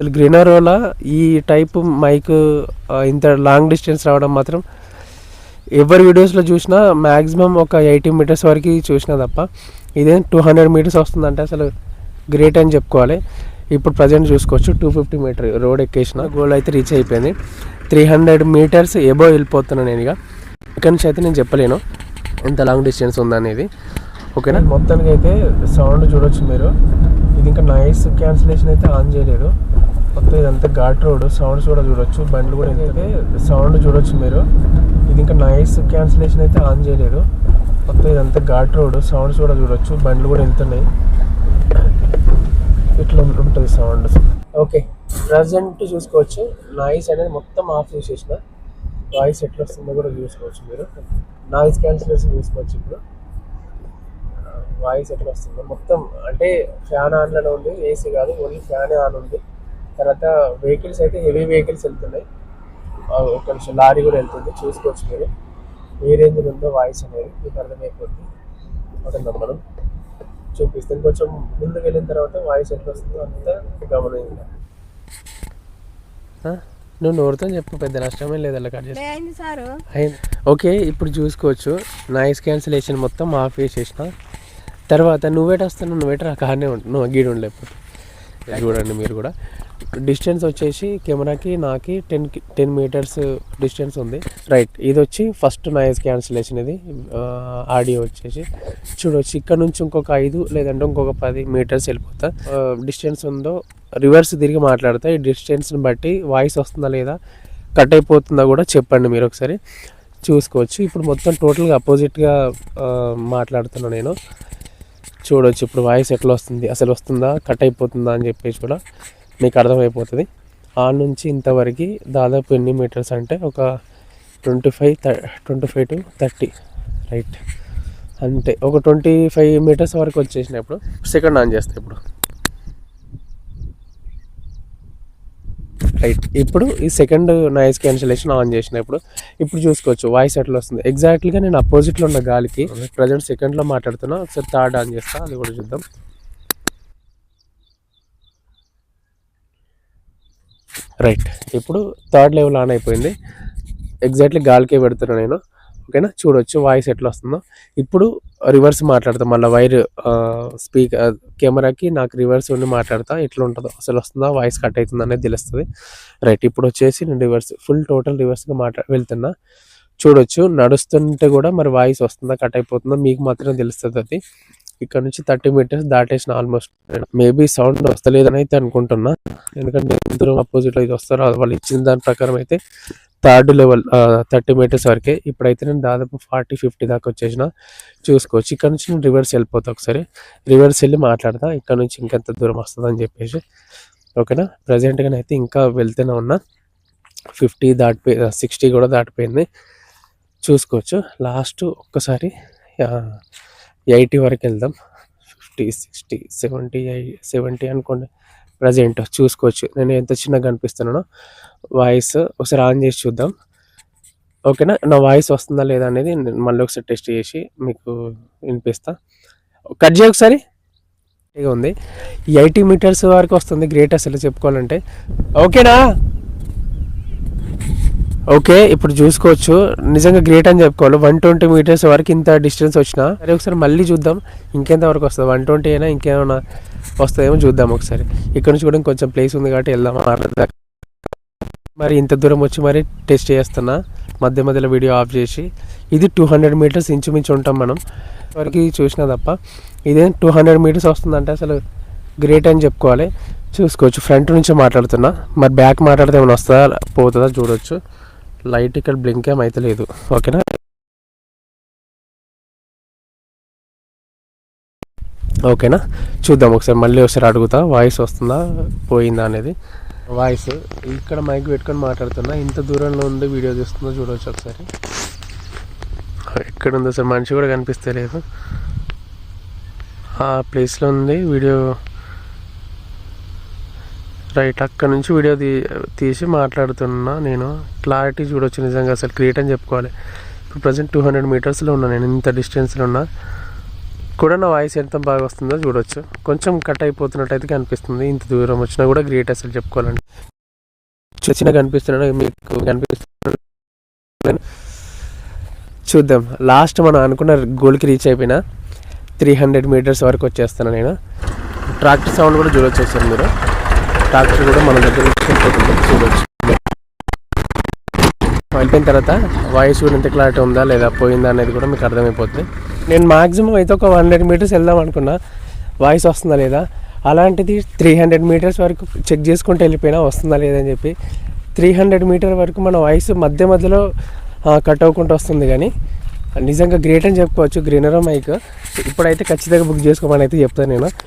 అసలు గ్రీనరోలా ఈ టైప్ మైక్ ఇంత లాంగ్ డిస్టెన్స్ రావడం మాత్రం ఎవరి వీడియోస్లో చూసినా మ్యాక్సిమం ఒక ఎయిటీ మీటర్స్ వరకు చూసినా తప్ప ఇదే టూ హండ్రెడ్ మీటర్స్ వస్తుందంటే అసలు గ్రేట్ అని చెప్పుకోవాలి. ఇప్పుడు ప్రజెంట్ చూసుకోవచ్చు టూ ఫిఫ్టీ మీటర్ రోడ్ ఎక్కేసిన గోల్ అయితే రీచ్ అయిపోయింది. త్రీ హండ్రెడ్ మీటర్స్ ఎబో వెళ్ళిపోతున్నాను నేను ఇక. ఇక్కడి నుంచి అయితే నేను చెప్పలేను ఎంత లాంగ్ డిస్టెన్స్ ఉందనేది. ఓకేనా? మొత్తానికి అయితే సౌండ్ చూడొచ్చు మీరు. ఇది ఇంకా నైస్ క్యాన్సిలేషన్ అయితే ఆన్ చేయలేదు. మొత్తం ఇదంతా ఘాట్ రోడ్. సౌండ్స్ కూడా చూడొచ్చు. బండ్లు కూడా అయితే సౌండ్ చూడొచ్చు మీరు. ఇది ఇంకా నైస్ క్యాన్సిలేషన్ అయితే ఆన్ చేయలేదు. మొత్తం ఇదంతా ఘాట్ రోడ్. సౌండ్స్ కూడా చూడొచ్చు. బండ్లు కూడా వెళ్తున్నాయి ఇట్లా ఉంటుంది సౌండ్ ఓకే. ప్రజెంట్ చూసుకోవచ్చు. నాయిస్ అనేది మొత్తం ఆఫ్ చేసేసిన. వాయిస్ ఎట్లా వస్తుందో కూడా చూసుకోవచ్చు మీరు. నాయిస్ క్యాన్సిలేషన్ చూసుకోవచ్చు ఇప్పుడు. వాయిస్ ఎట్లా వస్తుందో. మొత్తం అంటే ఫ్యాన్ ఆన్లోనే ఉంది. ఏసీ కాదు. ఓన్లీ ఫ్యాన్ ఆన్ ఉంది. తర్వాత వెహికల్స్ అయితే హెవీ వెహికల్స్ వెళ్తున్నాయి. ఆ, ఒక నిమిషం లారీ కూడా వెళ్తుంది. చూసుకోవచ్చు మీరు. ఏ రేంజ్ ఉందో వాయిస్ అనేది మీకు అర్థమైపోతుంది. అర్థం మనం. చూపిస్తాను. కొంచెం ముందుకు వెళ్ళిన తర్వాత వాయిస్ ఎట్లా వస్తుందో అంతా గమనించాలి నువ్వు నోరుతో చెప్పు పెద్ద నష్టమే లేదు అలా కట్ చేసి ఓకే ఇప్పుడు చూసుకోవచ్చు. నాయిస్ క్యాన్సిలేషన్ మొత్తం ఆఫ్ చేసేసిన. తర్వాత నువ్వేట వస్తున్నావు నువ్వేట రా కార్నే ఉంటు నువ్వు గీడు ఉండలేకపోతే. చూడండి మీరు కూడా. డిస్టెన్స్ వచ్చేసి కెమెరాకి నాకి టెన్ టెన్ మీటర్స్ డిస్టెన్స్ ఉంది. రైట్ ఇది వచ్చి ఫస్ట్ నాయిస్ క్యాన్సిలేషన్ ఇది ఆడియో వచ్చేసి చూడవచ్చు ఇక్కడ నుంచి ఇంకొక ఐదు లేదంటే ఇంకొక పది మీటర్స్ వెళ్ళిపోతా. డిస్టెన్స్ ఉందో రివర్స్ తిరిగి మాట్లాడతా. ఈ డిస్టెన్స్ని బట్టి వాయిస్ వస్తుందా లేదా కట్ అయిపోతుందా కూడా చెప్పండి మీరు ఒకసారి. చూసుకోవచ్చు. ఇప్పుడు మొత్తం టోటల్గా అపోజిట్గా మాట్లాడుతున్నా నేను. చూడవచ్చు ఇప్పుడు వాయిస్ ఎట్లా వస్తుంది అసలు వస్తుందా? కట్ అయిపోతుందా? అని చెప్పేసి కూడా మీకు అర్థమైపోతుంది. ఆ నుంచి ఇంతవరకు దాదాపు ఎన్ని మీటర్స్ అంటే ఒక twenty five twenty five to thirty. Right. అంతే. ఒక ట్వంటీ ఫైవ్ మీటర్స్ వరకు వచ్చేసినప్పుడు సెకండ్ ఆన్ చేస్తాయి ఇప్పుడు. రైట్ ఇప్పుడు ఈ సెకండ్ నాయిస్ క్యాన్సిలేషన్ ఆన్ చేసినప్పుడు ఇప్పుడు చూసుకోవచ్చు వాయిస్ ఎట్లా వస్తుంది. ఎగ్జాక్ట్లీగా నేను అపోజిట్లో ఉన్న గాలికి ప్రజెంట్ సెకండ్లో మాట్లాడుతున్నా ఒకసారి థర్డ్ ఆన్ చేస్తా అది కూడా చూద్దాం. రైట్ ఇప్పుడు థర్డ్ లెవెల్ ఆన్ అయిపోయింది. ఎగ్జాక్ట్లీ గాలికే పెడుతున్నా నేను. ఓకేనా చూడొచ్చు వాయిస్ ఎట్లా వస్తుందో? ఇప్పుడు రివర్స్ మాట్లాడతా మళ్ళీ వైర్ స్పీకర్ కెమెరాకి నాకు రివర్స్ ఉండి మాట్లాడతా ఎట్లా ఉంటుందో అసలు వస్తుందా వాయిస్ కట్ అవుతుంది అనేది తెలుస్తుంది. రైట్ ఇప్పుడు వచ్చేసి నేను రివర్స్ ఫుల్ టోటల్ రివర్స్గా మాట్లా వెళ్తున్నా. చూడొచ్చు నడుస్తుంటే కూడా మరి వాయిస్ వస్తుందా కట్ అయిపోతుందా మీకు మాత్రం తెలుస్తుంది అది. ఇక్కడ నుంచి థర్టీ మీటర్స్ దాటేసిన ఆల్మోస్ట్ మేబీ సౌండ్ వస్తలేదని అయితే అనుకుంటున్నా. ఎందుకంటే దూరం అపోజిట్లో ఇది వస్తారో వాళ్ళు ఇచ్చిన దాని ప్రకారం అయితే థర్డ్ లెవెల్ థర్టీ మీటర్స్ వరకే. ఇప్పుడైతే నేను దాదాపు ఫార్టీ ఫిఫ్టీ దాకా వచ్చేసిన. చూసుకోవచ్చు. ఇక్కడ నుంచి నేను రివర్స్ వెళ్ళిపోతా ఒకసారి. రివర్స్ వెళ్ళి మాట్లాడతా. ఇక్కడ నుంచి ఇంకెంత దూరం వస్తుందని చెప్పేసి. ఓకేనా? ప్రజెంట్గా అయితే ఇంకా వెళ్తూనే ఉన్నా. ఫిఫ్టీ దాటిపోయి సిక్స్టీ కూడా దాటిపోయింది. చూసుకోవచ్చు. లాస్ట్ ఒక్కసారి ఎయిటీ వరకు వెళ్దాం. ఫిఫ్టీ సిక్స్టీ సెవెంటీ సెవెంటీ అనుకోండి. ప్రజెంట్ చూసుకోవచ్చు. నేను ఎంత చిన్నగా కనిపిస్తున్నానో వాయిస్ ఒకసారి ఆన్ చేసి చూద్దాం. ఓకేనా? నా వాయిస్ వస్తుందా లేదా అనేది మళ్ళీ ఒకసారి టెస్ట్ చేసి మీకు వినిపిస్తా. కట్ చేయ ఒకసారి. ఉంది. ఎయిటీ మీటర్స్ వరకు వస్తుంది. గ్రేట్ అసలు చెప్పుకోవాలంటే. ఓకేనా? ఓకే ఇప్పుడు చూసుకోవచ్చు. నిజంగా గ్రేట్ అని చెప్పుకోవాలి. వన్ ట్వంటీ మీటర్స్ వరకు ఇంత డిస్టెన్స్ వచ్చినా సరే ఒకసారి మళ్ళీ చూద్దాం. ఇంకెంత వరకు వస్తుంది? వన్ ట్వంటీ అయినా ఇంకేమైనా వస్తుందేమో చూద్దాం ఒకసారి. ఇక్కడ నుంచి కూడా కొంచెం ప్లేస్ ఉంది కాబట్టి వెళ్దాం. ఆడదాకా మరి ఇంత దూరం వచ్చి మరి టెస్ట్ చేస్తున్నా. మధ్య మధ్యలో వీడియో ఆఫ్ చేసి. ఇది టూ హండ్రెడ్ మీటర్స్ ఇంచుమించు ఉంటాం మనం. వరకు చూసినా తప్ప. ఇదేం టూ హండ్రెడ్ మీటర్స్ వస్తుందంటే అసలు గ్రేట్ అని చెప్పుకోవాలి. చూసుకోవచ్చు. ఫ్రంట్ నుంచి మాట్లాడుతున్నా. మరి బ్యాక్ మాట్లాడితే ఏమైనా వస్తుందా? పోతుందా? చూడొచ్చు. లైట్ ఇక్కడ బ్లింక్ ఏం అయితే లేదు ఓకేనా? ఓకేనా? చూద్దాం ఒకసారి మళ్ళీ ఒకసారి అడుగుతా. వాయిస్ వస్తుందా? పోయిందా అనేది. వాయిస్. ఇక్కడ మైక్ పెట్టుకొని మాట్లాడుతున్నా. ఇంత దూరంలో ఉంది వీడియో చూస్తుందో చూడవచ్చు ఒకసారి. ఎక్కడ ఉందో సార్ మనిషి కూడా కనిపిస్తలేదు. ఆ ప్లేస్లో ఉంది వీడియో. రైట్ అక్కడ నుంచి వీడియో తీ తీసి మాట్లాడుతున్నా నేను. క్లారిటీ చూడొచ్చు నిజంగా అసలు క్రియేట్ అని చెప్పుకోవాలి. ఇప్పుడు ప్రజెంట్ టూ హండ్రెడ్ మీటర్స్లో ఉన్నా నేను ఇంత డిస్టెన్స్లో ఉన్నా. కూడా నా వాయిస్ ఎంత బాగా వస్తుందో చూడొచ్చు. కొంచెం కట్ అయిపోతున్నట్టు అయితే కనిపిస్తుంది. ఇంత దూరం వచ్చినా కూడా గ్రేట్ అసలు చెప్పుకోవాలండి చిన్న కనిపిస్తున్నాడు? మీకు కనిపిస్తున్నాడు చూద్దాం. లాస్ట్ మనం అనుకున్న గోల్కి రీచ్ అయిపోయినా త్రీ హండ్రెడ్ మీటర్స్ వరకు వచ్చేస్తాను నేను. ట్రాక్టర్ సౌండ్ కూడా చూడొచ్చు మీరు. ట్రాక్టర్ కూడా మన దగ్గర వెళ్ళిపోతుంది చూడొచ్చు. తర్వాత వాయిస్ కూడా ఎంత క్లారిటీ ఉందా లేదా పోయిందా అనేది కూడా మీకు అర్థమైపోతుంది నేను మాక్సిమం అయితే ఒక వన్ హండ్రెడ్ మీటర్స్ వెళ్దాం అనుకున్నా. వాయిస్ వస్తుందా లేదా? అలాంటిది త్రీ హండ్రెడ్ మీటర్స్ వరకు చెక్ చేసుకుంటూ వెళ్ళిపోయినా వస్తుందా లేదా అని చెప్పి త్రీ హండ్రెడ్ మీటర్ వరకు మన వాయిస్ మధ్య మధ్యలో కట్ అవ్వకుండా వస్తుంది కానీ నిజంగా గ్రేట్ అని చెప్పుకోవచ్చు గ్రీనరో మైక్. ఇప్పుడైతే ఖచ్చితంగా బుక్ చేసుకోమని అయితే చెప్తాను నేను.